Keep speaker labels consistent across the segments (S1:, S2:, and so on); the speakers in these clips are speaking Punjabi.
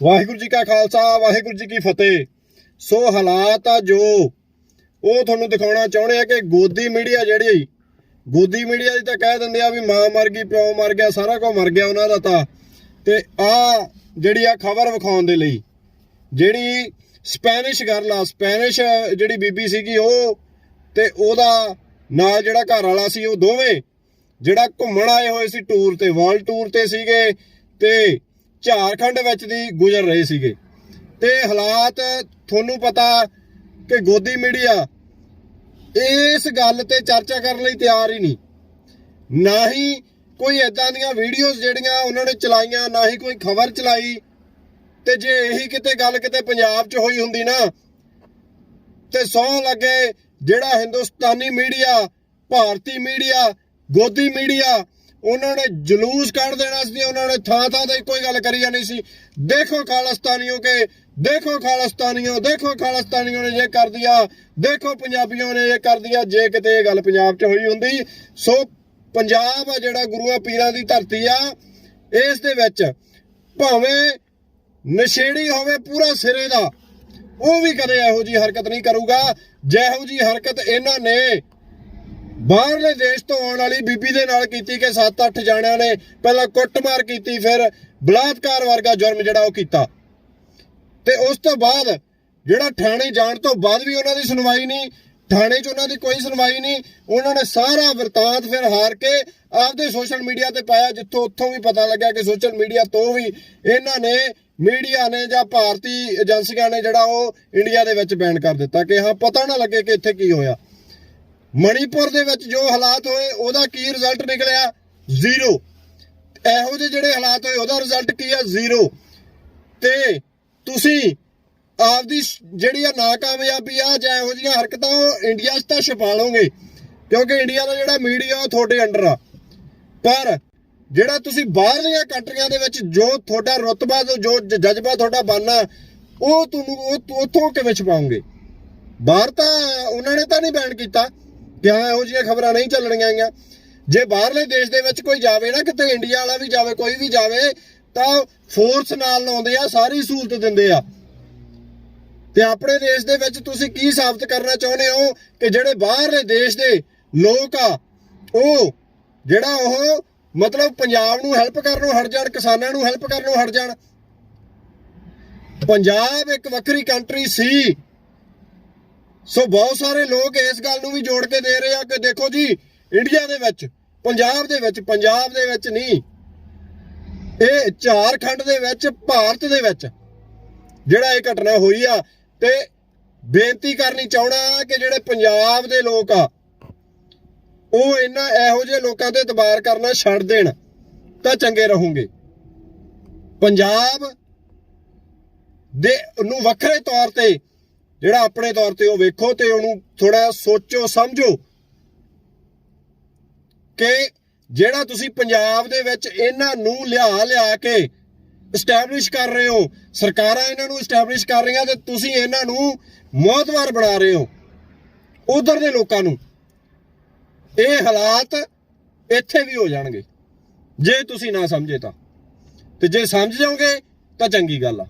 S1: ਵਾਹਿਗੁਰੂ ਜੀ ਕਾ ਖਾਲਸਾ, ਵਾਹਿਗੁਰੂ ਜੀ ਕੀ ਫਤਿਹ। ਸੋ ਹਾਲਾਤ ਆ ਜੋ, ਉਹ ਤੁਹਾਨੂੰ ਦਿਖਾਉਣਾ ਚਾਹੁੰਦੇ ਆ ਕਿ ਗੋਦੀ ਮੀਡੀਆ ਜਿਹੜੀ ਗੋਦੀ ਮੀਡੀਆ ਦੀ ਤਾਂ ਕਹਿ ਦਿੰਦੇ ਆ ਵੀ ਮਾਂ ਮਰ ਗਈ, ਪਿਓ ਮਰ ਗਿਆ, ਸਾਰਾ ਕੁਝ ਮਰ ਗਿਆ ਉਹਨਾਂ ਦਾ ਤਾਂ। ਤੇ ਆ ਜਿਹੜੀ ਆ ਖਬਰ ਵਿਖਾਉਣ ਦੇ ਲਈ, ਜਿਹੜੀ ਸਪੈਨਿਸ਼ ਗਰਲ ਆ, ਸਪੈਨਿਸ਼ ਜਿਹੜੀ ਬੀਬੀ ਸੀਗੀ ਉਹ ਤੇ ਉਹਦਾ ਨਾਲ ਜਿਹੜਾ ਘਰ ਵਾਲਾ ਸੀ ਉਹ ਦੋਵੇਂ, ਜਿਹੜਾ ਘੁੰਮਣ ਆਏ ਹੋਏ ਸੀ ਟੂਰ ਤੇ ਵਰਲਡ ਟੂਰ ਤੇ ਸੀਗੇ ਤੇ ਝਾਰਖੰਡ ਵਿੱਚ ਦੀ ਗੁਜ਼ਰ ਰਹੇ ਸੀਗੇ। ਤੇ ਹਾਲਾਤ ਤੁਹਾਨੂੰ ਪਤਾ ਕਿ ਗੋਦੀ ਮੀਡੀਆ ਇਸ ਗੱਲ ਤੇ ਚਰਚਾ ਕਰਨ ਲਈ ਤਿਆਰ ਹੀ ਨਹੀਂ। ਨਾ ਹੀ ਕੋਈ ਐਦਾਂ ਦੀਆਂ ਵੀਡੀਓਜ਼ ਜਿਹੜੀਆਂ ਉਹਨਾਂ ਨੇ ਚਲਾਈਆਂ, ਨਾ ਹੀ ਕੋਈ ਖਬਰ ਚਲਾਈ। ਤੇ ਜੇ ਇਹੀ ਕਿਤੇ ਗੱਲ ਕਿਤੇ ਪੰਜਾਬ 'ਚ ਹੋਈ ਹੁੰਦੀ ਨਾ, ਤੇ ਸੌ ਲੱਗੇ ਜਿਹੜਾ ਹਿੰਦੁਸਤਾਨੀ ਮੀਡੀਆ, ਭਾਰਤੀ ਮੀਡੀਆ, ਗੋਦੀ ਮੀਡੀਆ ਉਹਨਾਂ ਨੇ ਜਲੂਸ ਕੱਢ ਦੇਣਾ ਸੀ ਉਹਨਾਂ ਨੇ ਥਾਂ ਥਾਂ ਤੇ ਕੋਈ ਗੱਲ ਕਰੀ ਜਾਣੀ ਸੀ। ਦੇਖੋ ਖਾਲਸਤਾਨੀਓ ਕੇ, ਦੇਖੋ ਖਾਲਸਤਾਨੀਓ ਦੇਖੋ ਖਾਲਸਤਾਨੀਓ ਨੇ ਇਹ ਕਰ ਦਿਆ। ਦੇਖੋ ਪੰਜਾਬੀਆਂ ਨੇ ਇਹ ਕਰ ਦਿਆ। ਜੇ ਕਿਤੇ ਇਹ ਗੱਲ ਪੰਜਾਬ 'ਚ ਹੋਈ ਹੁੰਦੀ, ਸੋ ਪੰਜਾਬ ਆ ਜਿਹੜਾ ਗੁਰੂਆਂ ਪੀਰਾਂ ਦੀ ਧਰਤੀ ਆ, ਇਸ ਦੇ ਵਿੱਚ ਭਾਵੇਂ ਨਸ਼ੇੜੀ ਹੋਵੇ ਪੂਰਾ ਸਿਰੇ ਦਾ, ਉਹ ਵੀ ਕਦੇ ਇਹੋ ਜੀ ਹਰਕਤ ਨਹੀਂ ਕਰੂਗਾ। ਜਿਹੋ ਜੀ ਹਰਕਤ ਇਹਨਾਂ ਨੇ ਬਾਹਰਲੇ ਦੇਸ਼ ਤੋਂ ਆਉਣ ਵਾਲੀ ਬੀਬੀ ਦੇ ਨਾਲ ਕੀਤੀ ਕਿ 7-8 ਜਾਣਿਆਂ ਨੇ ਪਹਿਲਾਂ ਕੁੱਟਮਾਰ ਕੀਤੀ, ਫਿਰ ਬਲਾਤਕਾਰ ਵਰਗਾ ਜੁਰਮ ਜਿਹੜਾ ਉਹ ਕੀਤਾ। ਤੇ ਉਸ ਤੋਂ ਬਾਅਦ ਜਿਹੜਾ ਥਾਣੇ ਜਾਣ ਤੋਂ ਬਾਅਦ ਵੀ ਉਹਨਾਂ ਦੀ ਸੁਣਵਾਈ ਨਹੀਂ, ਥਾਣੇ 'ਚ ਉਹਨਾਂ ਦੀ ਕੋਈ ਸੁਣਵਾਈ ਨਹੀਂ, ਉਹਨਾਂ ਨੇ ਸਾਰਾ ਵਰਤਾਂਤ ਫਿਰ ਹਾਰ ਕੇ ਆਪਦੇ ਸੋਸ਼ਲ ਮੀਡੀਆ ਤੇ ਪਾਇਆ, ਜਿੱਥੋਂ ਉੱਥੋਂ ਵੀ ਪਤਾ ਲੱਗਾ ਕਿ ਸੋਸ਼ਲ ਮੀਡੀਆ ਤੋਂ ਵੀ ਇਹਨਾਂ ਨੇ, ਮੀਡੀਆ ਨੇ ਜਾਂ ਭਾਰਤੀ ਏਜੰਸੀਆਂ ਨੇ ਜਿਹੜਾ ਉਹ ਇੰਡੀਆ ਦੇ ਵਿੱਚ ਬੈਨ ਕਰ ਦਿੱਤਾ ਕਿ ਹਾਂ, ਪਤਾ ਨਾ ਲੱਗੇ ਕਿ ਇੱਥੇ ਕੀ ਹੋਇਆ। ਮਣੀਪੁਰ ਦੇ ਵਿੱਚ ਜੋ ਹਾਲਾਤ ਹੋਏ, ਉਹਦਾ ਕੀ ਰਿਜ਼ਲਟ ਨਿਕਲਿਆ? ਜ਼ੀਰੋ ਇਹੋ ਜਿਹੇ ਜਿਹੜੇ ਹਾਲਾਤ ਹੋਏ, ਉਹਦਾ ਰਿਜ਼ਲਟ ਕੀ ਆ? ਜ਼ੀਰੋ ਤੇ ਤੁਸੀਂ ਆਪਦੀ ਜਿਹੜੀ ਆ ਨਾਕਾਮਯਾਬੀ ਆ, ਜਾਂ ਇਹੋ ਜਿਹੀਆਂ ਹਰਕਤਾਂ, ਉਹ ਇੰਡੀਆ 'ਚ ਤਾਂ ਛਪਾ ਲਓਗੇ, ਕਿਉਂਕਿ ਇੰਡੀਆ ਦਾ ਜਿਹੜਾ ਮੀਡੀਆ ਉਹ ਤੁਹਾਡੇ ਅੰਡਰ ਆ। ਪਰ ਜਿਹੜਾ ਤੁਸੀਂ ਬਾਹਰਲੀਆਂ ਕੰਟਰੀਆਂ ਦੇ ਵਿੱਚ ਜੋ ਤੁਹਾਡਾ ਰੁਤਬਾ, ਜੋ ਜਜ਼ਬਾ ਤੁਹਾਡਾ ਬਣਨਾ, ਉਹ ਤੁਹਾਨੂੰ, ਉਹ, ਉੱਥੋਂ ਕਿਵੇਂ ਛਪਾਉਂਗੇ ਬਾਹਰ ਤਾਂ ਉਹਨਾਂ ਨੇ ਤਾਂ ਨਹੀਂ ਬੈਨ ਕੀਤਾ। ਕਿ ਇਹੋ ਜਿਹੀਆਂ ਖਬਰਾਂ ਨਹੀਂ ਚੱਲਣੀਆਂ ਆਈਆਂ ਜੇ ਬਾਹਰਲੇ ਦੇਸ਼ ਦੇ ਵਿੱਚ ਕੋਈ ਜਾਵੇ ਨਾ, ਕਿਤੇ ਇੰਡੀਆ ਵਾਲਾ ਵੀ ਜਾਵੇ, ਕੋਈ ਵੀ ਜਾਵੇ, ਤਾਂ ਫੋਰਸ ਨਾਲ ਲਾਉਂਦੇ ਆ, ਸਾਰੀ ਸਹੂਲਤ ਦਿੰਦੇ ਆ। ਤੇ ਆਪਣੇ ਦੇਸ਼ ਦੇ ਵਿੱਚ ਤੁਸੀਂ ਕੀ ਸਾਬਤ ਕਰਨਾ ਚਾਹੁੰਦੇ ਹੋ ਕਿ ਜਿਹੜੇ ਬਾਹਰਲੇ ਦੇਸ਼ ਦੇ ਲੋਕ ਆ, ਉਹ ਜਿਹੜਾ ਉਹ ਮਤਲਬ ਪੰਜਾਬ ਨੂੰ ਹੈਲਪ ਕਰਨ ਨੂੰ ਹਟ ਜਾਣ, ਕਿਸਾਨਾਂ ਨੂੰ ਹੈਲਪ ਕਰਨ ਨੂੰ ਹਟ ਜਾਣ। ਪੰਜਾਬ ਇੱਕ ਵੱਖਰੀ ਕੰਟਰੀ ਸੀ। ਸੋ ਬਹੁਤ ਸਾਰੇ ਲੋਕ ਇਸ ਗੱਲ ਨੂੰ ਵੀ ਜੋੜ ਕੇ ਦੇ ਰਹੇ ਆ ਕਿ ਦੇਖੋ ਜੀ ਇੰਡੀਆ ਦੇ ਵਿੱਚ, ਪੰਜਾਬ ਦੇ ਵਿੱਚ, ਪੰਜਾਬ ਦੇ ਵਿੱਚ ਨਹੀਂ, ਇਹ ਝਾਰਖੰਡ ਦੇ ਵਿੱਚ, ਭਾਰਤ ਦੇ ਵਿੱਚ ਜਿਹੜਾ ਇਹ ਘਟਨਾ ਹੋਈ ਆ ਤੇ ਬੇਨਤੀ ਕਰਨੀ ਚਾਹਣਾ ਕਿ ਜਿਹੜੇ ਪੰਜਾਬ ਦੇ ਲੋਕ ਆ, ਉਹ ਇਹਨਾਂ ਇਹੋ ਜਿਹੇ ਲੋਕਾਂ ਤੇ ਇਤਬਾਰ ਕਰਨਾ ਛੱਡ ਦੇਣ ਤਾਂ ਚੰਗੇ ਰਹੋਗੇ। ਪੰਜਾਬ ਦੇ ਨੂੰ ਵੱਖਰੇ ਤੌਰ ਤੇ ਜਿਹੜਾ ਆਪਣੇ ਤੌਰ ਤੇ ਉਹ ਵੇਖੋ ਤੇ ਉਹਨੂੰ ਥੋੜਾ ਸੋਚੋ, ਸਮਝੋ ਕਿ ਜਿਹੜਾ ਤੁਸੀਂ ਪੰਜਾਬ ਦੇ ਵਿੱਚ ਇਹਨਾਂ ਨੂੰ ਲਿਆ ਲਿਆ ਕੇ ਐਸਟੈਬਲਿਸ਼ ਕਰ ਰਹੇ ਹੋ, ਸਰਕਾਰਾਂ ਇਹਨਾਂ ਨੂੰ ਐਸਟੈਬਲਿਸ਼ ਕਰ ਰਹੀਆਂ ਤੇ ਤੁਸੀਂ ਇਹਨਾਂ ਨੂੰ ਮੌਤਵਾਰ ਬਣਾ ਰਹੇ ਹੋ ਉਧਰ ਦੇ ਲੋਕਾਂ ਨੂੰ, ਇਹ ਹਾਲਾਤ ਇੱਥੇ ਵੀ ਹੋ ਜਾਣਗੇ। ਜੇ ਤੁਸੀਂ ਨਾ ਸਮਝੇ ਤਾਂ, ਤੇ ਜੇ ਸਮਝ ਜਾਓਗੇ ਤਾਂ ਚੰਗੀ ਗੱਲ ਆ।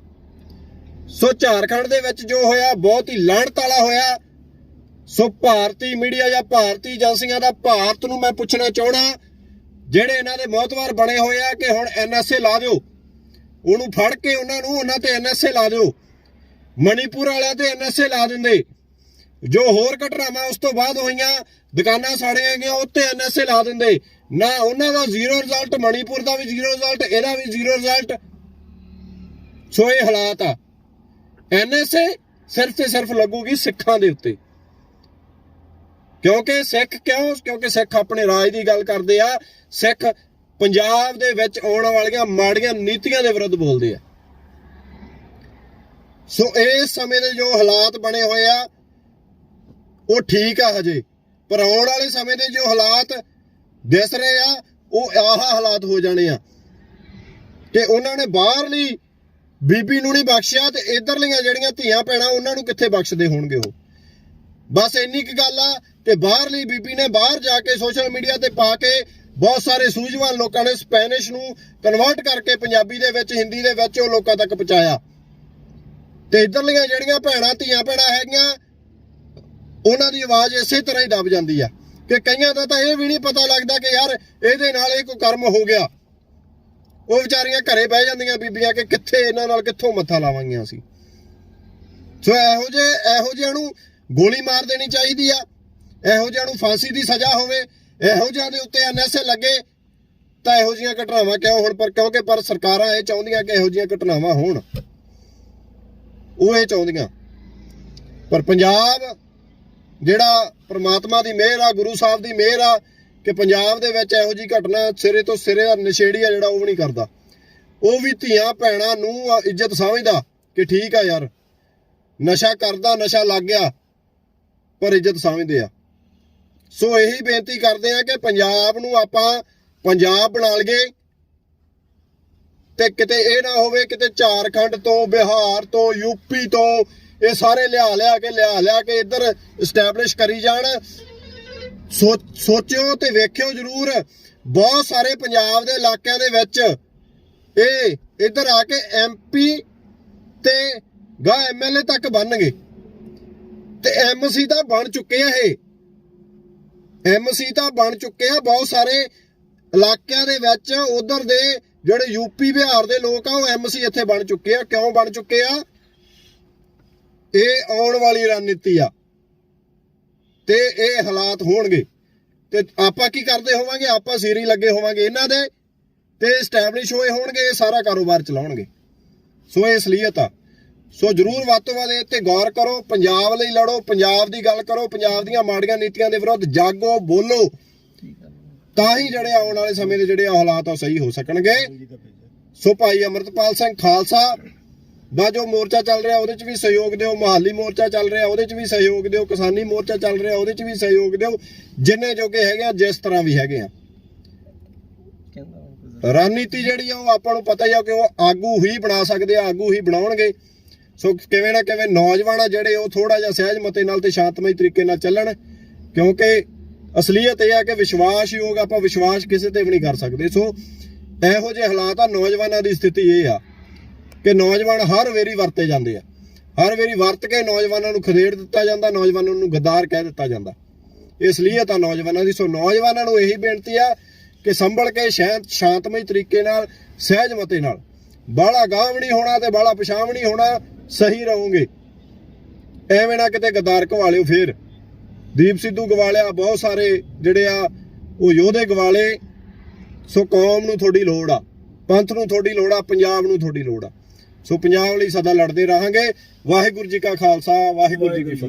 S1: ਸੋ ਝਾਰਖੰਡ ਦੇ ਵਿੱਚ ਜੋ ਹੋਇਆ, ਬਹੁਤ ਹੀ ਲਾਹਣਤ ਵਾਲਾ ਹੋਇਆ। ਸੋ ਭਾਰਤੀ ਮੀਡੀਆ ਜਾਂ ਭਾਰਤੀ ਏਜੰਸੀਆਂ ਦਾ ਭਾਰਤ ਨੂੰ ਮੈਂ ਪੁੱਛਣਾ ਚਾਹਣਾ ਜਿਹੜੇ ਇਹਨਾਂ ਦੇ ਮੌਤਵਾਰ ਬਣੇ ਹੋਏ ਆ ਕਿ ਹੁਣ ਐਨਐਸਏ ਲਾ ਦਿਓ। ਉਹਨੂੰ ਫੜ ਕੇ ਉਹਨਾਂ ਨੂੰ, ਉਹਨਾਂ ਤੇ ਐਨਐਸਏ ਲਾ ਦਿਓ। ਮਣੀਪੁਰ ਵਾਲਿਆਂ ਤੇ ਐਨਐਸਏ ਲਾ ਦਿੰਦੇ। ਜੋ ਹੋਰ ਘਟਨਾਵਾਂ ਉਸ ਤੋਂ ਬਾਅਦ ਹੋਈਆਂ, ਦੁਕਾਨਾਂ ਸਾੜੀਆਂ ਗਈਆਂ ਉੱਤੇ ਐਨਐਸਏ ਲਾ ਦਿੰਦੇ। ਨਾ ਉਹਨਾਂ ਦਾ ਜ਼ੀਰੋ ਰਿਜ਼ਲਟ ਮਣੀਪੁਰ ਦਾ ਵੀ ਜ਼ੀਰੋ ਰਿਜ਼ਲਟ, ਇਹਦਾ ਵੀ ਜ਼ੀਰੋ ਰਿਜ਼ਲਟ। ਸੋ ਇਹ ਹਾਲਾਤ ਆ। ਐਨਐਸਏ ਸਿਰਫ ਤੇ ਸਿਰਫ ਲੱਗੂਗੀ ਸਿੱਖਾਂ ਦੇ ਉੱਤੇ। ਕਿਉਂਕਿ ਸਿੱਖ ਕਿਉਂ? ਕਿਉਂਕਿ ਸਿੱਖ ਆਪਣੇ ਰਾਜ ਦੀ ਗੱਲ ਕਰਦੇ ਆ। ਸਿੱਖ ਪੰਜਾਬ ਦੇ ਵਿੱਚ ਆਉਣ ਵਾਲੀਆਂ ਮਾੜੀਆਂ ਨੀਤੀਆਂ ਦੇ ਵਿਰੁੱਧ ਬੋਲਦੇ ਆ। ਸੋ ਇਸ ਸਮੇਂ ਦੇ ਜੋ ਹਾਲਾਤ ਬਣੇ ਹੋਏ ਆ, ਉਹ ਠੀਕ ਆ ਹਜੇ। ਪਰ ਆਉਣ ਵਾਲੇ ਸਮੇਂ ਦੇ ਜੋ ਹਾਲਾਤ ਦਿਸ ਰਹੇ ਆ, ਉਹ ਆਹ ਹਾਲਾਤ ਹੋ ਜਾਣੇ ਆ। ਕਿ ਉਹਨਾਂ ਨੇ ਬਾਹਰਲੀ ਬੀਬੀ ਨੂੰ ਨਹੀਂ ਬਖਸ਼ਿਆ ਤੇ ਇਧਰਲੀਆਂ ਜਿਹੜੀਆਂ ਧੀਆਂ ਭੈਣਾਂ, ਉਹਨਾਂ ਨੂੰ ਕਿੱਥੇ ਬਖਸ਼ਦੇ ਹੋਣਗੇ ਉਹ? ਬਸ ਇੰਨੀ ਕੁ ਗੱਲ ਆ ਤੇ ਬਾਹਰਲੀ ਬੀਬੀ ਨੇ ਬਾਹਰ ਜਾ ਕੇ ਸੋਸ਼ਲ ਮੀਡੀਆ ਤੇ ਪਾ ਕੇ ਬਹੁਤ ਸਾਰੇ ਸੂਝਵਾਨ ਲੋਕਾਂ ਨੇ ਸਪੈਨਿਸ਼ ਨੂੰ ਕਨਵਰਟ ਕਰਕੇ ਪੰਜਾਬੀ ਦੇ ਵਿੱਚ, ਹਿੰਦੀ ਦੇ ਵਿੱਚ ਉਹ ਲੋਕਾਂ ਤੱਕ ਪਹੁੰਚਾਇਆ। ਤੇ ਇਧਰਲੀਆਂ ਜਿਹੜੀਆਂ ਭੈਣਾਂ, ਧੀਆਂ ਭੈਣਾਂ ਹੈਗੀਆਂ, ਉਹਨਾਂ ਦੀ ਆਵਾਜ਼ ਇਸੇ ਤਰ੍ਹਾਂ ਹੀ ਦਬ ਜਾਂਦੀ ਆ। ਕਿ ਕਈਆਂ ਦਾ ਤਾਂ ਇਹ ਵੀ ਨਹੀਂ ਪਤਾ ਲੱਗਦਾ ਕਿ ਯਾਰ ਇਹਦੇ ਨਾਲ ਇਹ ਕੋਈ ਕਰਮ ਹੋ ਗਿਆ। ਉਹ ਵਿਚਾਰੀਆਂ ਘਰੇ ਬਹਿ ਜਾਂਦੀਆਂ ਬੀਬੀਆਂ ਕਿ ਕਿੱਥੇ ਇਹਨਾਂ ਨਾਲ ਕਿੱਥੋਂ ਮੱਥਾ ਲਾਵਾਂਗੀਆਂ ਅਸੀਂ। ਸੋ ਇਹੋ ਜੇ ਇਹੋ ਜਿਹਿਆਂ ਨੂੰ ਗੋਲੀ ਮਾਰ ਦੇਣੀ ਚਾਹੀਦੀ ਆ। ਇਹੋ ਜਿਹਿਆਂ ਨੂੰ ਫਾਂਸੀ ਦੀ ਸਜ਼ਾ ਹੋਵੇ, ਇਹੋ ਜਿਹਿਆਂ ਦੇ ਉੱਤੇ ਐਨਐਸਏ ਲੱਗੇ, ਤਾਂ ਇਹੋ ਜਿਹੀਆਂ ਘਟਨਾਵਾਂ ਕਿਉਂ ਹੋਣ? ਪਰ ਕਿਉਂਕਿ, ਪਰ ਸਰਕਾਰਾਂ ਇਹ ਚਾਹੁੰਦੀਆਂ ਕਿ ਇਹੋ ਜਿਹੀਆਂ ਘਟਨਾਵਾਂ ਹੋਣ। ਉਹ ਇਹ ਚਾਹੁੰਦੀਆਂ। ਪਰ ਪੰਜਾਬ ਜਿਹੜਾ ਪ੍ਰਮਾਤਮਾ ਦੀ ਮਿਹਰ ਆ, ਗੁਰੂ ਸਾਹਿਬ ਦੀ ਮਿਹਰ ਆ ਕਿ ਪੰਜਾਬ ਦੇ ਵਿੱਚ ਇਹੋ ਜੀ ਘਟਨਾ ਸਿਰੇ ਤੋਂ ਸਿਰੇ ਦਾ ਨਸ਼ੇੜੀ ਆ ਜਿਹੜਾ ਉਹ ਵੀ ਨਹੀਂ ਕਰਦਾ। ਉਹ ਵੀ ਧੀਆਂ ਭੈਣਾਂ ਨੂੰ ਇੱਜ਼ਤ ਸਮਝਦਾ ਕਿ ਠੀਕ ਆ ਯਾਰ, ਨਸ਼ਾ ਕਰਦਾ, ਨਸ਼ਾ ਲੱਗ ਗਿਆ, ਪਰ ਇੱਜ਼ਤ ਸਮਝਦੇ ਆ। ਸੋ ਇਹੀ ਬੇਨਤੀ ਕਰਦੇ ਆ ਕਿ ਪੰਜਾਬ ਨੂੰ ਆਪਾਂ ਪੰਜਾਬ ਬਣਾ ਲਈਏ ਤੇ ਕਿਤੇ ਇਹ ਨਾ ਹੋਵੇ ਕਿਤੇ ਝਾਰਖੰਡ ਤੋਂ, ਬਿਹਾਰ ਤੋਂ ਯੂਪੀ ਤੋਂ ਇਹ ਸਾਰੇ ਲਿਆ ਲਿਆ ਕੇ, ਲਿਆ ਲਿਆ ਕੇ ਇੱਧਰ ਐਸਟੈਬਲਿਸ਼ ਕਰੀ ਜਾਣ। ਸੋਚਿਓ ਤੇ ਵੇਖਿਓ ਜਰੂਰ, ਬਹੁਤ ਸਾਰੇ ਪੰਜਾਬ ਦੇ ਇਲਾਕਿਆਂ ਦੇ ਵਿੱਚ ਇਹ ਇੱਧਰ ਆ ਕੇ ਐਮਪੀ ਤੇ ਗਾ ਐਮਐਲਏ ਤੱਕ ਬਣਨਗੇ। ਤੇ ਐਮਸੀ ਤਾਂ ਬਣ ਚੁੱਕੇ ਆ ਇਹ। ਐਮਸੀ ਤਾਂ ਬਣ ਚੁੱਕੇ ਆ ਬਹੁਤ ਸਾਰੇ ਇਲਾਕਿਆਂ ਦੇ ਵਿੱਚ, ਉਧਰ ਦੇ ਜਿਹੜੇ ਯੂਪੀ ਬਿਹਾਰ ਦੇ ਲੋਕ ਆ, ਉਹ ਐਮਸੀ ਇੱਥੇ ਬਣ ਚੁੱਕੇ ਆ। ਕਿਉਂ ਬਣ ਚੁੱਕੇ ਆ? ਇਹ ਆਉਣ ਵਾਲੀ ਰਣਨੀਤੀ ਆ। ਤੇ ਇਹ ਹਾਲਾਤ ਹੋਣਗੇ। ਤੇ ਆਪਾਂ ਕੀ ਕਰਦੇ ਹੋਵਾਂਗੇ? ਆਪਾਂ ਸੀਰੀ ਲੱਗੇ ਹੋਵਾਂਗੇ ਇਹਨਾਂ ਦੇ ਤੇ ਸਟੈਬਲਿਸ਼ ਹੋਏ ਹੋਣਗੇ, ਇਹ ਸਾਰਾ ਕਾਰੋਬਾਰ ਚਲਾਉਣਗੇ। ਸੋ ਇਹ ਅਸਲੀਅਤ ਆ। ਸੋ ਜਰੂਰ ਵੱਧ ਤੋਂ ਵੱਧ ਤੇ ਗੌਰ ਕਰੋ, ਪੰਜਾਬ ਲਈ ਲੜੋ, ਪੰਜਾਬ ਦੀ ਗੱਲ ਕਰੋ, ਪੰਜਾਬ ਦੀਆਂ ਮਾੜੀਆਂ ਨੀਤੀਆਂ ਦੇ ਵਿਰੁੱਧ ਜਾਗੋ, ਬੋਲੋ। ਤਾਂ ਹੀ ਜਿਹੜੇ ਆਉਣ ਵਾਲੇ ਸਮੇਂ ਦੇ ਜਿਹੜੇ ਹਾਲਾਤ ਆ ਉਹ ਸਹੀ ਹੋ ਸਕਣਗੇ। ਸੋ ਭਾਈ ਅਮਰਤਪਾਲ ਸਿੰਘ ਖਾਲਸਾ ਦਾ ਜੋ ਮੋਰਚਾ ਚੱਲ ਰਿਹਾ ਉਹਦੇ 'ਚ ਵੀ ਸਹਿਯੋਗ ਦਿਓ ਮਹਾਲੀ ਮੋਰਚਾ ਚੱਲ ਰਿਹਾ ਉਹਦੇ 'ਚ ਵੀ ਸਹਿਯੋਗ ਦਿਓ ਕਿਸਾਨੀ ਮੋਰਚਾ ਚੱਲ ਰਿਹਾ ਉਹਦੇ 'ਚ ਵੀ ਸਹਿਯੋਗ ਦਿਓ ਜਿੰਨੇ ਜੋਗੇ ਹੈਗੇ ਆ ਜਿਸ ਤਰ੍ਹਾਂ ਵੀ ਹੈਗੇ ਆ। ਰਣਨੀਤੀ ਜਿਹੜੀ ਆ ਉਹ ਆਪਾਂ ਨੂੰ ਪਤਾ ਹੀ ਆ ਕਿ ਉਹ ਆਗੂ ਹੀ ਬਣਾ ਸਕਦੇ ਆ ਆਗੂ ਹੀ ਬਣਾਉਣਗੇ। ਸੋ ਕਿਵੇਂ ਨਾ ਕਿਵੇਂ ਨੌਜਵਾਨ ਆ ਜਿਹੜੇ ਉਹ ਥੋੜਾ ਜਿਹਾ ਸਹਿਜਮਤੇ ਨਾਲ ਤੇ ਸ਼ਾਂਤਮਈ ਤਰੀਕੇ ਨਾਲ ਚੱਲਣ ਕਿਉਂਕਿ ਅਸਲੀਅਤ ਇਹ ਆ ਕਿ ਵਿਸ਼ਵਾਸਯੋਗ ਆਪਾਂ ਵਿਸ਼ਵਾਸ ਕਿਸੇ ਤੇ ਵੀ ਨਹੀਂ ਕਰ ਸਕਦੇ। ਸੋ ਇਹੋ ਜਿਹੇ ਹਾਲਾਤ ਆ ਨੌਜਵਾਨਾਂ ਦੀ ਸਥਿਤੀ ਇਹ ਆ। ਕਿ ਨੌਜਵਾਨ ਹਰ ਵੇਰੀ ਵਰਤੇ ਜਾਂਦੇ ਆ। ਹਰ ਵੇਰੀ ਵਰਤ ਕੇ ਨੌਜਵਾਨਾਂ ਨੂੰ ਖਦੇੜ ਦਿੱਤਾ ਜਾਂਦਾ, ਨੌਜਵਾਨਾਂ ਨੂੰ ਗਦਾਰ ਕਹਿ ਦਿੱਤਾ ਜਾਂਦਾ। ਇਸ ਲਈ ਤਾਂ ਨੌਜਵਾਨਾਂ ਦੀ ਸੋ ਨੌਜਵਾਨਾਂ ਨੂੰ ਇਹੀ ਬੇਨਤੀ ਆ ਕਿ ਸੰਭਲ ਕੇ ਸ਼ਾਂਤ ਸ਼ਾਂਤਮਈ ਤਰੀਕੇ ਨਾਲ, ਸਹਿਜ ਮਤੇ ਨਾਲ। ਬਾਹਲਾ ਗਾਂਹ ਨਹੀਂ ਹੋਣਾ ਤੇ ਬਾਹਲਾ ਪਛਾਵ ਨਹੀਂ ਹੋਣਾ, ਸਹੀ ਰਹੋਗੇ। ਐਵੇਂ ਨਾ ਕਿਤੇ ਗਦਾਰ ਘਵਾਲਿਓ ਫੇਰ। ਦੀਪ ਸਿੱਧੂ ਗਵਾਲਿਆ ਬਹੁਤ ਸਾਰੇ ਜਿਹੜੇ ਆ, ਉਹ ਯੋਧੇ ਗਵਾਲੇ, ਸੋ ਕੌਮ ਨੂੰ ਤੁਹਾਡੀ ਲੋੜ ਆ। ਪੰਥ ਨੂੰ ਤੁਹਾਡੀ ਲੋੜ ਆ, ਪੰਜਾਬ ਨੂੰ ਤੁਹਾਡੀ ਲੋੜ ਆ। ਸੋ ਪੰਜਾਬ ਲਈ ਸਦਾ ਲੜਦੇ ਰਹਾਂਗੇ। ਵਾਹਿਗੁਰੂ ਜੀ ਕਾ ਖਾਲਸਾ ਵਾਹਿਗੁਰੂ ਜੀ ਕੀ ਫਤਿਹ।